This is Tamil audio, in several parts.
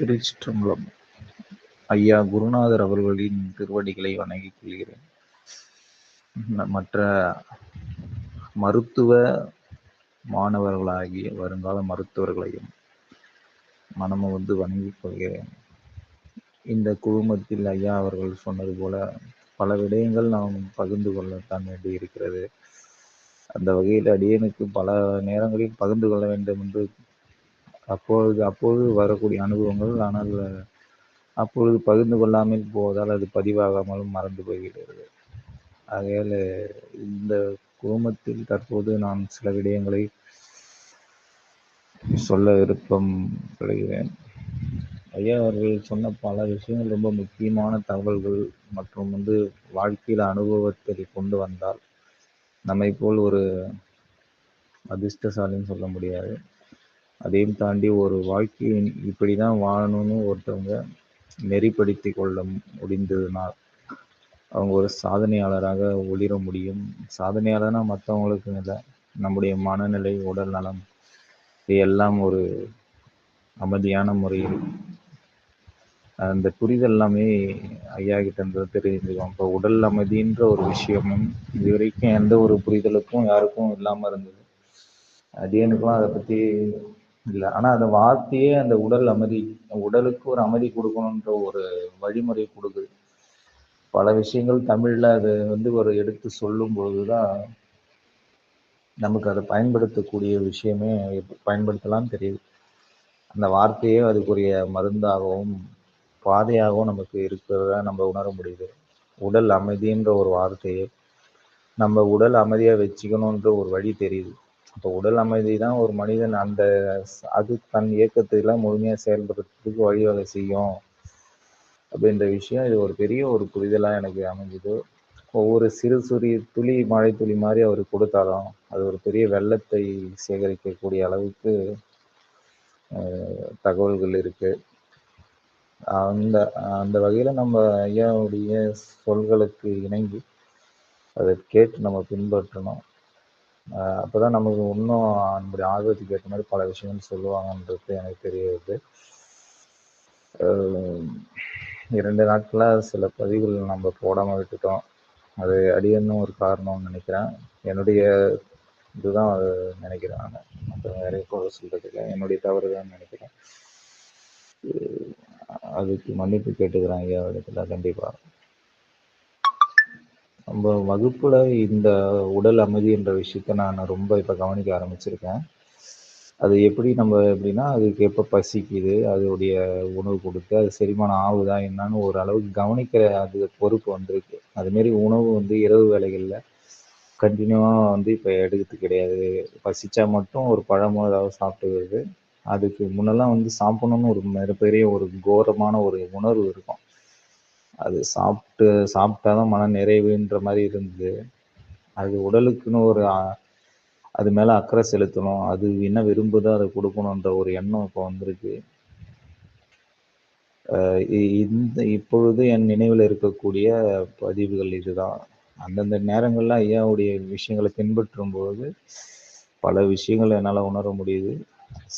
திருச்சிற்றம்பலம் ஐயா குருநாதர் அவர்களின் திருவடிகளை வணங்கிக் கொள்கிறேன். மற்ற மருத்துவ மாணவர்களாகிய வருங்கால மருத்துவர்களையும் மனமும் வந்து வணங்கிக் கொள்கிறேன். இந்த குழுமத்தில் ஐயா அவர்கள் சொன்னது போல பல விடயங்கள் நாம் பகிர்ந்து கொள்ளத்தான் வேண்டி இருக்கிறது. அந்த வகையில் அடியனுக்கு பல நேரங்களில் பகிர்ந்து கொள்ள வேண்டும் என்று அப்பொழுது அப்பொழுது வரக்கூடிய அனுபவங்கள் ஆனால் அப்பொழுது பகிர்ந்து கொள்ளாமல் போவதால் அது பதிவாகாமலும் மறந்து போய்விடுகிறது. ஆகையால் இந்த குழுமத்தில் தற்போது நான் சில விடயங்களை சொல்ல விருப்பம் கொள்கிறேன் ஐயா அவர்கள் சொன்ன பல விஷயங்கள் ரொம்ப முக்கியமான தகவல்கள் மற்றும் வந்து வாழ்க்கையில் அனுபவத்தை கொண்டு வந்தால் நம்மை போல் ஒரு அதிர்ஷ்டசாலின்னு சொல்ல முடியாது. அதையும் தாண்டி ஒரு வாழ்க்கையின் இப்படி தான் வாழணும்னு ஒருத்தவங்க நெறிப்படுத்தி கொள்ள முடிந்ததுனால் அவங்க ஒரு சாதனையாளராக ஒளிர முடியும். சாதனையாளர்னா மற்றவங்களுக்கு இல்லை நம்முடைய மனநிலை உடல் நலம் எல்லாம் ஒரு அமைதியான முறையில் அந்த புரிதல் எல்லாமே ஐயா கிட்ட தெரிஞ்சுக்கோம் இப்போ உடல் அமைதின்ற ஒரு விஷயமும் இது வரைக்கும் எந்த ஒரு புரிதலுக்கும் யாருக்கும் இல்லாமல் இருந்தது. அடியனுக்கெல்லாம் அதை பற்றி இல்லை. ஆனால் அந்த வார்த்தையே அந்த உடல் அமைதி உடலுக்கு ஒரு அமைதி கொடுக்கணுன்ற ஒரு வழிமுறை கொடுக்குது. பல விஷயங்கள் தமிழில் அது வந்து ஒரு எடுத்து சொல்லும் பொழுது தான் நமக்கு அதை பயன்படுத்தக்கூடிய விஷயமே பயன்படுத்தலாம் தெரியுது. அந்த வார்த்தையே அதுக்குரிய மருந்தாகவும் பாதையாகவும் நமக்கு இருக்கிறத நம்ம உணர முடியுது. உடல் அமைதின்ற ஒரு வார்த்தையை நம்ம உடல் அமைதியாக வச்சுக்கணுன்ற ஒரு வழி தெரியுது. அப்போ உடல் அமைதி தான் ஒரு மனிதன் அந்த அது தன் இயக்கத்தையெல்லாம் முழுமையாக செயல்படுறதுக்கு வழிவகை செய்யும். அப்படின்ற விஷயம் இது ஒரு பெரிய ஒரு புரிதலாக எனக்கு அமைஞ்சுது. ஒவ்வொரு சிறு சிறு துளி மழை துளி மாதிரி அவர் கொடுத்தாலும் அது ஒரு பெரிய வெள்ளத்தை சேகரிக்கக்கூடிய அளவுக்கு தகவல்கள் இருக்கு. அந்த அந்த வகையில் நம்ம ஐயாவுடைய சொல்களுக்கு இணங்கி அதை கேட்டு நம்ம பின்பற்றணும். அப்போதான் நமக்கு இன்னும் நம்முடைய ஆர்வத்துக்கு ஏற்ற மாதிரி பல விஷயங்கள் சொல்லுவாங்கன்றது எனக்கு தெரிய வருது இரண்டு நாட்களாக சில பதிவுகள் நம்ம போடாமல் விட்டுட்டோம். அது அடியனும் ஒரு காரணம்னு நினைக்கிறேன். என்னுடைய இதுதான் அது நினைக்கிறேன் நான். மற்ற வேற கூட சொல்றதுக்கு என்னுடைய தவறு தான் நினைக்கிறேன் அதுக்கு மன்னிப்பு கேட்டுக்கிறேன் ஐயா இடத்துல கண்டிப்பாக நம்ம வகுப்புல இந்த உடல் அமைதி என்ற விஷயத்த நான் ரொம்ப இப்போ கவனிக்க ஆரம்பிச்சிருக்கேன். அது எப்படி நம்ம எப்படின்னா அதுக்கு எப்போ பசிக்குது அதோடைய உணவு கொடுத்து அது செரிமானம் ஆகுதா என்னன்னு ஒரு அளவுக்கு கவனிக்கிற அது பொறுப்பு வந்திருக்கு. அதுமாரி உணவு வந்து இரவு வேலைகளில் கண்டினியூவாக வந்து இப்போ எடுக்கிறது கிடையாது. பசிச்சா மட்டும் ஒரு பழமோ ஏதாவது சாப்பிட்டு வருது அதுக்கு முன்னெல்லாம் வந்து சாப்பிடணும்னு ஒரு மிகப்பெரிய ஒரு கோரமான ஒரு உணர்வு இருக்கும். அது சாப்பிட்டு சாப்பிட்டா தான் மன நிறைவுன்ற மாதிரி இருந்தது. அது உடலுக்குன்னு ஒரு அது மேலே அக்கறை செலுத்தணும். அது என்ன விரும்புதோ அதை கொடுக்கணுன்ற ஒரு எண்ணம் இப்போ வந்திருக்கு. இந்த இப்பொழுது என் நினைவில் இருக்கக்கூடிய பதிவுகள் இதுதான். அந்தந்த நேரங்களில் ஐயாவுடைய விஷயங்களை பின்பற்றும் போது பல விஷயங்களை என்னால் உணர முடியுது.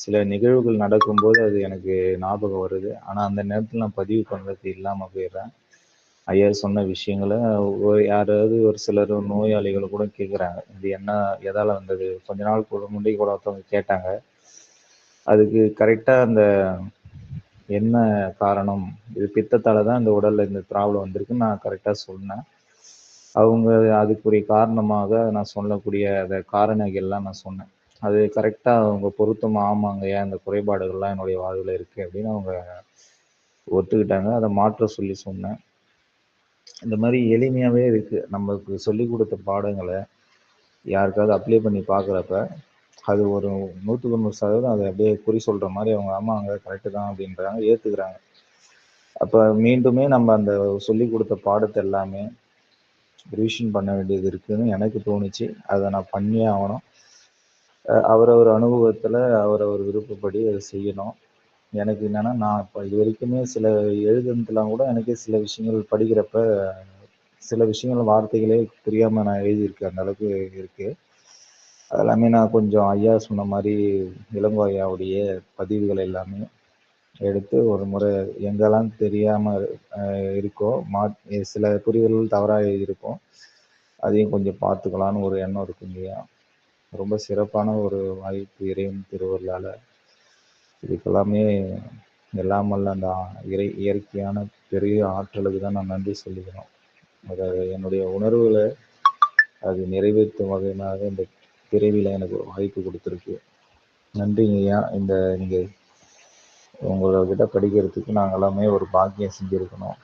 சில நிகழ்வுகள் நடக்கும்போது அது எனக்கு ஞாபகம் வருது. ஆனால் அந்த நேரத்தில் நான் பதிவு பண்ணுறது இல்லாமல் போயிடுறேன். ஐயர் சொன்ன விஷயங்களை யாராவது ஒரு சிலர் நோயாளிகள் கூட கேட்குறாங்க இது என்ன எதால் வந்தது? கொஞ்ச நாள் கூட முன்னாடி கூட ஒருத்தவங்க கேட்டாங்க. அதுக்கு கரெக்டாக அந்த என்ன காரணம்? இது பித்தத்தால் தான் இந்த உடலில் இந்த ப்ராப்ளம் வந்திருக்குன்னு நான் கரெக்டாக சொன்னேன். அவங்க அதுக்குரிய காரணமாக நான் சொல்லக்கூடிய அந்த காரணங்கள்லாம் நான் சொன்னேன். அது கரெக்டாக அவங்க பொருத்தம் ஆமாங்க ஏன் குறைபாடுகள்லாம் என்னுடைய வாழ்வில் இருக்குது அப்படின்னு அவங்க ஒத்துக்கிட்டாங்க. அதை மாற்ற சொல்லி சொன்னேன். இந்த மாதிரி எளிமையாகவே இருக்குது நமக்கு சொல்லி கொடுத்த பாடங்களை யாருக்காவது அப்ளை பண்ணி பார்க்குறப்ப அது ஒரு நூற்றுக்கு நூறு சதவீதம் அதை அப்படியே குறி சொல்கிற மாதிரி அவங்க ஆமாங்க கரெக்டு தான் அப்படின்றாங்க ஏற்றுக்கிறாங்க அப்போ மீண்டுமே நம்ம அந்த சொல்லி கொடுத்த பாடத்தை எல்லாமே ரிவிஷன் பண்ண வேண்டியது இருக்குதுன்னு எனக்கு தோணுச்சு. அதை நான் பண்ணியே ஆகணும். அவரவர் அனுபவத்தில் அவரவர் விருப்பப்படி அதை செய்யணும். எனக்கு என்னென்னா நான் இப்போ இது வரைக்குமே சில எழுதுனதுலாம் கூட எனக்கே சில விஷயங்கள் படிக்கிறப்ப சில விஷயங்கள் வார்த்தைகளே தெரியாமல் நான் எழுதியிருக்கேன். அந்த அளவுக்கு இருக்குது அதெல்லாமே நான் கொஞ்சம் ஐயா சொன்ன மாதிரி இளங்கோ ஐயாவுடைய பதிவுகள் எல்லாமே எடுத்து ஒரு முறை எங்கெல்லாம் தெரியாமல் இருக்கோ மா சில புரிதல்கள் தவறாக எழுதியிருக்கோம் அதையும் கொஞ்சம் பார்த்துக்கலான்னு ஒரு எண்ணம் இருக்குங்கய்யா ரொம்ப சிறப்பான ஒரு வாய்ப்பு இறைவன் திருவருளால் இதுக்கெல்லாமே எல்லாம் அந்த இறை இயற்கையான பெரிய ஆற்றலுக்கு தான் நான் நன்றி சொல்லிக்கிறோம் அதை என்னுடைய உணர்வுகளை அது நிறைவேற்றும் வகையினாக இந்த பிறவியில் எனக்கு ஒரு வாய்ப்பு கொடுத்துருக்கு. நன்றி ஐயா. இந்த நீங்கள் கிட்ட படிக்கிறதுக்கு நாங்கள் எல்லாமே ஒரு பாக்கியம் செஞ்சுருக்கணும்.